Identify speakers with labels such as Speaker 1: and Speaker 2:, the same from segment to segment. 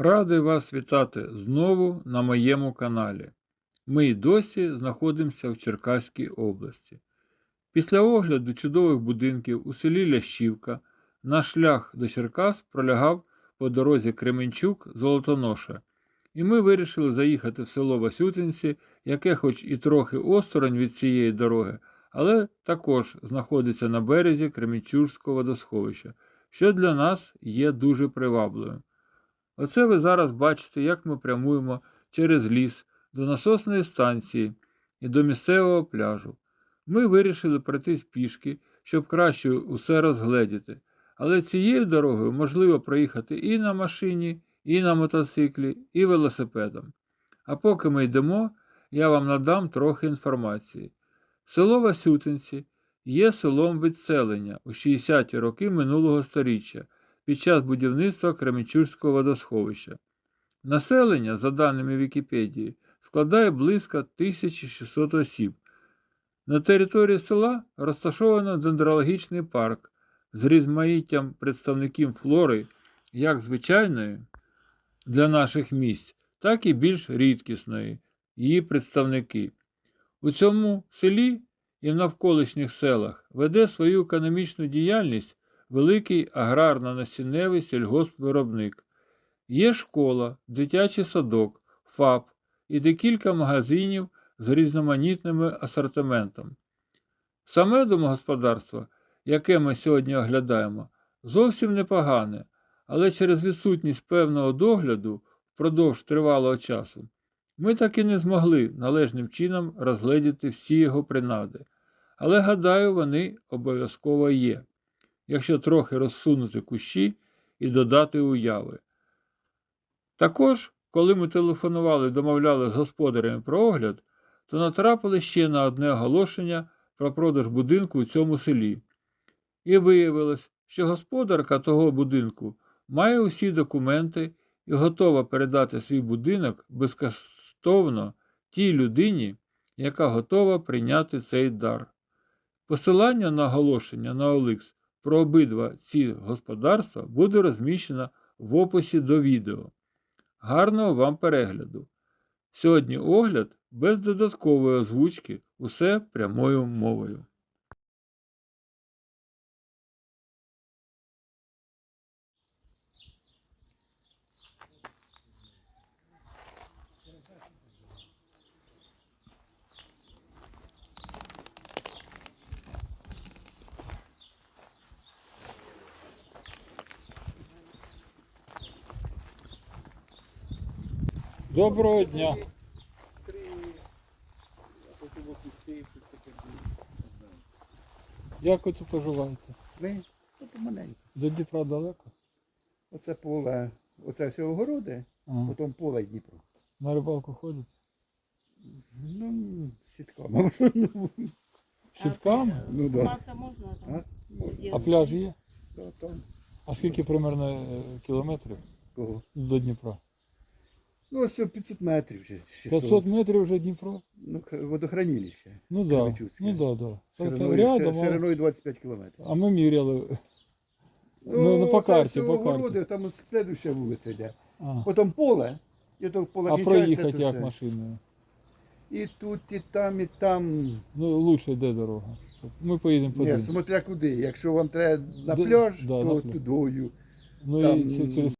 Speaker 1: Радий вас вітати знову на моєму каналі. Ми й досі знаходимося в Черкаській області. Після огляду чудових будинків у селі Лящівка наш шлях до Черкас пролягав по дорозі Кременчук Золотоноша, і ми вирішили заїхати в село Васютинці, яке хоч і трохи осторонь від цієї дороги, але також знаходиться на березі Кременчужського водосховища, що для нас є дуже привабливим. Оце ви зараз бачите, як ми прямуємо через ліс до насосної станції і до місцевого пляжу. Ми вирішили пройтись пішки, щоб краще усе розгледіти. Але цією дорогою можливо проїхати і на машині, і на мотоциклі, і велосипедом. А поки ми йдемо, я вам надам трохи інформації. Село Васютинці є селом відселення у 60-ті роки минулого століття під час будівництва Кременчужського водосховища. Населення, за даними Вікіпедії, складає близько 1600 осіб. На території села розташовано дендрологічний парк з різмаїттям представників флори, як звичайної для наших місць, так і більш рідкісної її представники. У цьому селі і в навколишніх селах веде свою економічну діяльність великий аграрно-насінневий сільгоспвиробник. Є школа, дитячий садок, ФАП і декілька магазинів з різноманітним асортиментом. Саме домогосподарство, яке ми сьогодні оглядаємо, зовсім непогане, але через відсутність певного догляду впродовж тривалого часу ми так і не змогли належним чином розгледіти всі його принади. Але гадаю, вони обов'язково є якщо трохи розсунути кущі і додати уяви. Також, коли ми телефонували і домовляли з господарями про огляд, то натрапили ще на одне оголошення про продаж будинку у цьому селі. І виявилось, що господарка того будинку має усі документи і готова передати свій будинок безкоштовно тій людині, яка готова прийняти цей дар. Посилання на оголошення на OLX про обидва ці господарства буде розміщено в описі до відео. Гарного вам перегляду! Сьогодні огляд без додаткової озвучки, усе прямою мовою. Доброго дня! Як ви тут поживаєте?
Speaker 2: Ми тут помаленьку.
Speaker 1: До Дніпра далеко?
Speaker 2: Оце поле, оце все огороди,
Speaker 1: Ага.
Speaker 2: потім поле й Дніпро.
Speaker 1: На рибалку ходите?
Speaker 2: Ну, з сітками. основному.
Speaker 1: Сітками?
Speaker 2: ну да.
Speaker 3: Купатися можна
Speaker 2: А?
Speaker 3: там?
Speaker 1: А пляж є?
Speaker 2: Та, там.
Speaker 1: А скільки примерно е, кілометрів
Speaker 2: Кого?
Speaker 1: до Дніпра?
Speaker 2: Ну, ось 500 метрів вже. 600.
Speaker 1: 500 метрів вже Дніпро?
Speaker 2: Ну, х- водохранилище.
Speaker 1: Ну. Да. Ну да, да.
Speaker 2: Шириною,
Speaker 1: рядом, а-
Speaker 2: шириною 25 кілометрів.
Speaker 1: а ми міряли. Ну, ну, по
Speaker 2: оце
Speaker 1: карті,
Speaker 2: все
Speaker 1: по
Speaker 2: огороди,
Speaker 1: карті.
Speaker 2: там слідуща вулиця йде.
Speaker 1: А,
Speaker 2: Потім поле, і то поле
Speaker 1: а
Speaker 2: кінчається,
Speaker 1: проїхати
Speaker 2: то
Speaker 1: як
Speaker 2: все.
Speaker 1: машиною?
Speaker 2: І тут, і там, і там.
Speaker 1: Ну, лучше йде дорога. Ми поїдемо по
Speaker 2: Ні, смотря куди. Якщо вам треба на пляж,
Speaker 1: да,
Speaker 2: то
Speaker 1: на пляж.
Speaker 2: тудою.
Speaker 1: Ну
Speaker 2: там-
Speaker 1: і це через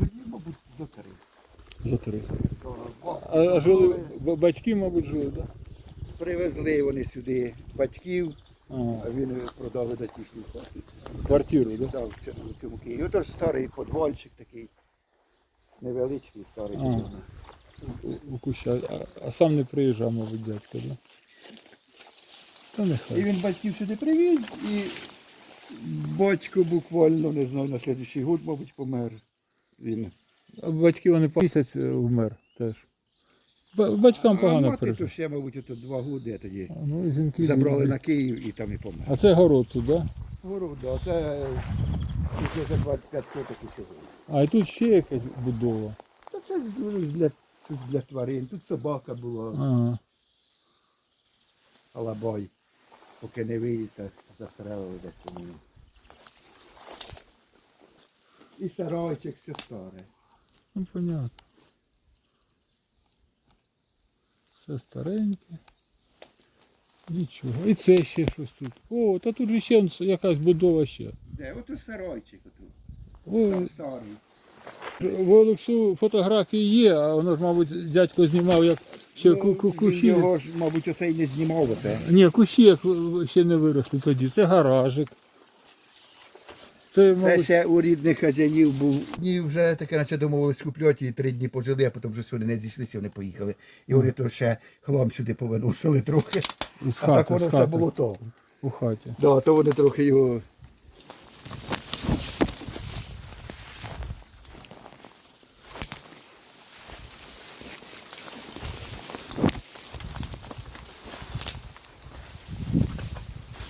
Speaker 2: Тоді, мабуть, за три.
Speaker 1: За три. А, а жили, батьки, мабуть, жили, так? Да?
Speaker 2: Привезли вони сюди батьків, а він продав до їхню хату.
Speaker 1: Квартиру, так? Да?
Speaker 2: В цьому- Києві. Отож старий подвальчик такий. Невеличкий старий.
Speaker 1: Ага. У, куща. А, а сам не приїжджав, мабуть, дядько, да? Та
Speaker 2: І він батьків сюди привіз, і батько буквально, не знаю, на слідчий год, мабуть, помер. Він.
Speaker 1: А батьки вони по місяць е, вмер теж. Ба- Батькам
Speaker 2: а
Speaker 1: погано
Speaker 2: мати то ще, мабуть, ото два роки тоді.
Speaker 1: Ну, і жінки
Speaker 2: Забрали
Speaker 1: були.
Speaker 2: на Київ і там і помер.
Speaker 1: А це город тут, так? Да?
Speaker 2: Говорю, да, це ще за 25 років усього.
Speaker 1: А і тут ще якась будова.
Speaker 2: Та це для, для тварин. Тут собака була,
Speaker 1: Ага.
Speaker 2: алабай. Поки не виїзд, застрелили десь. І сарайчик все старе.
Speaker 1: Ну, понятно. Все стареньке. Нічого. І це ще щось тут. О, та тут же ще якась будова ще.
Speaker 2: Де? Ото сарайчик отут. Старий.
Speaker 1: В Олексу фотографії є, а воно ж, мабуть, дядько знімав, як ще ку- кущі.
Speaker 2: Ну, Його ж, мабуть, оцей не знімав оце.
Speaker 1: Ні, кущі як ще не виросли тоді. Це гаражик. Це,
Speaker 2: Це
Speaker 1: мабуть,
Speaker 2: ще у рідних хазяїнів був. І вже таке, наче домовились купляти, і три дні пожили, а потім вже сюди не зійшлися, вони поїхали. І вони то ще хлам сюди повиносили трохи.
Speaker 1: з
Speaker 2: А так
Speaker 1: хати,
Speaker 2: воно
Speaker 1: з
Speaker 2: все
Speaker 1: хати.
Speaker 2: було то.
Speaker 1: У хаті.
Speaker 2: Да, то вони трохи його.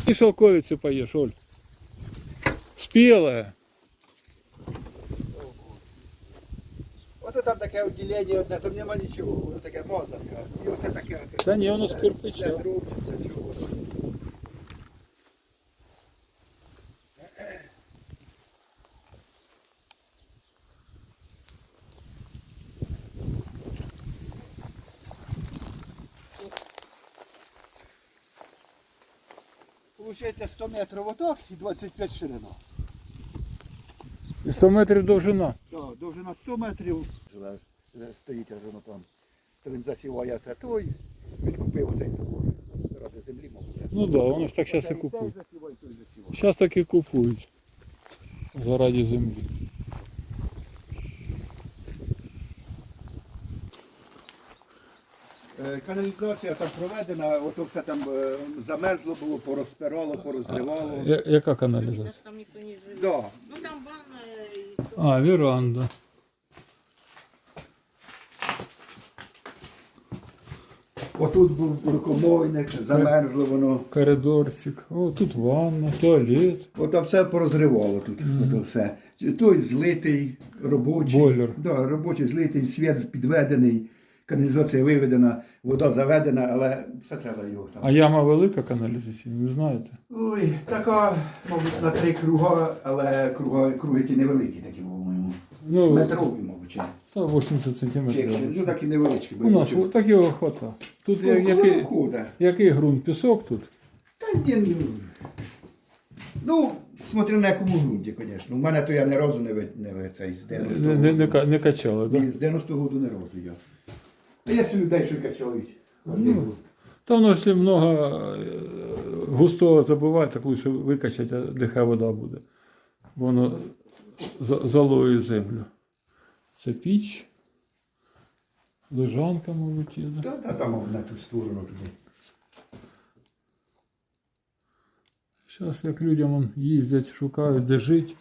Speaker 1: І шелковиці поїш, Оль. Спіле.
Speaker 2: Ото там таке відділення одне, там нема нічого, воно таке мозанка. І оце таке.
Speaker 1: Та ні, воно з
Speaker 2: Це
Speaker 1: кирпича.
Speaker 2: трубчик, це чого. Получається 100 метрів отак і 25 ширина.
Speaker 1: І 100 метрів довжина.
Speaker 2: Так, довжина 100 метрів. Живе, стоїть аж воно там. То він засіває це той, він купив оцей товар. Ради землі, мабуть.
Speaker 1: Ну так, да, воно ж так зараз і купують.
Speaker 2: засіває.
Speaker 1: Зараз так і купують. Заради землі.
Speaker 2: Е, Каналізація там проведена, ото все там е, замерзло було, порозпирало, порозривало.
Speaker 1: Я- яка каналізація?
Speaker 3: там никто не живет.
Speaker 2: Да.
Speaker 3: Ну там.
Speaker 1: А, веранда.
Speaker 2: Отут був рукомойник, замерзло воно.
Speaker 1: Коридорчик. О, тут ванна, туалет.
Speaker 2: Ото все порозривало тут. Ото все. Той злитий, робочий.
Speaker 1: Бойлер.
Speaker 2: Да, робочий, злитий, світ підведений, каналізація виведена, вода заведена, але все треба його там.
Speaker 1: А яма велика каналізаційна, ви знаєте?
Speaker 2: Ой, така, мабуть, на три круга, але круга, круги ті невеликі такі, по-моєму.
Speaker 1: Ну,
Speaker 2: Метрові, мабуть, чи.
Speaker 1: та 80
Speaker 2: чи
Speaker 1: сантиметрів.
Speaker 2: ну такі невеличкі.
Speaker 1: У нас о, так його хвата. Тут
Speaker 2: Ну,
Speaker 1: я- який,
Speaker 2: входить.
Speaker 1: який ґрунт? Пісок тут?
Speaker 2: Та ні, ну. Ну, смотри на якому ґрунті, звісно. У мене то я ні разу не, ви, не ви, цей з 90
Speaker 1: Не, не, не, ка- не качало, так?
Speaker 2: Ні, з 90-го року не разу я. А я собі людей, качають. Кожний
Speaker 1: Ну. Там, якщо много е, густого забивати, так лучше викачати, а нехай вода буде. Бо воно за- залоює землю. Це піч. Лежанка, мабуть, є. Да?
Speaker 2: Та, та там на ту сторону туди.
Speaker 1: Зараз як людям он, їздять, шукають, де жити.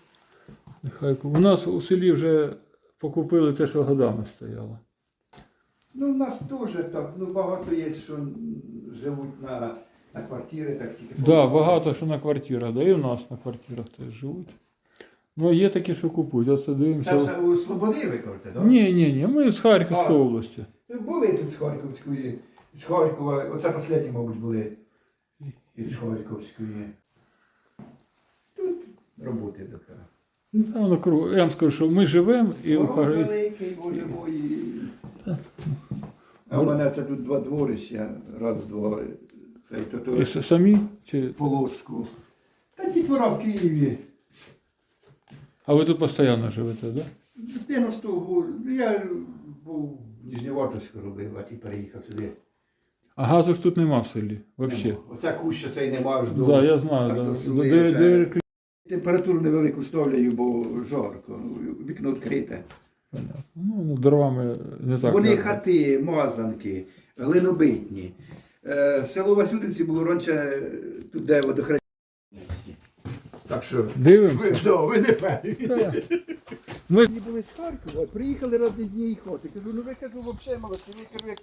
Speaker 1: Нехай... У нас у селі вже покупили те, що годами стояло.
Speaker 2: Ну, в нас теж так, ну багато є, що живуть на, на квартири, так тільки.
Speaker 1: Так, да, багато що на квартирах, да, і в нас на квартирах теж живуть. Ну, є такі, що купують. Оце
Speaker 2: Це
Speaker 1: дивимося.
Speaker 2: все у Слободи ви кажете, так?
Speaker 1: Ні, ні, ні, ми з Харківської
Speaker 2: А.
Speaker 1: області.
Speaker 2: Були тут з Харківської, з Харкова, оце останні, мабуть, були із Харківської. Тут роботи така.
Speaker 1: Ну, там на кругу. Я вам скажу, що ми живемо і
Speaker 2: Город великий, боже мой. А в мене це тут два дворища, раз, два, цей, то, то
Speaker 1: і самі. Чи...
Speaker 2: полоску. Та дітвора в Києві.
Speaker 1: А ви тут постійно живете, так? Да?
Speaker 2: З 90-го, я був в Ніжньовартовську робив, а ті переїхав сюди.
Speaker 1: А газу ж тут нема в селі. Взагалі.
Speaker 2: Оця куща цей нема аж
Speaker 1: Так, да, я знаю. Да.
Speaker 2: до
Speaker 1: Де, де,
Speaker 2: це-
Speaker 1: де...
Speaker 2: Температуру невелику ставлю, бо жарко. Вікно відкрите.
Speaker 1: Понятно. Ну, ну, дровами не так.
Speaker 2: Вони
Speaker 1: жарко.
Speaker 2: хати, мазанки, глинобитні. Е, село Васютинці було раніше тут, де водохрещення. Так що. Ви,
Speaker 1: Дивимося.
Speaker 2: да, ви не перші.
Speaker 1: Так. Ми
Speaker 2: Вони були з Харкова, приїхали разні дні і хоти. Кажу, ну ви кажу, взагалі молодці, ви кажу, як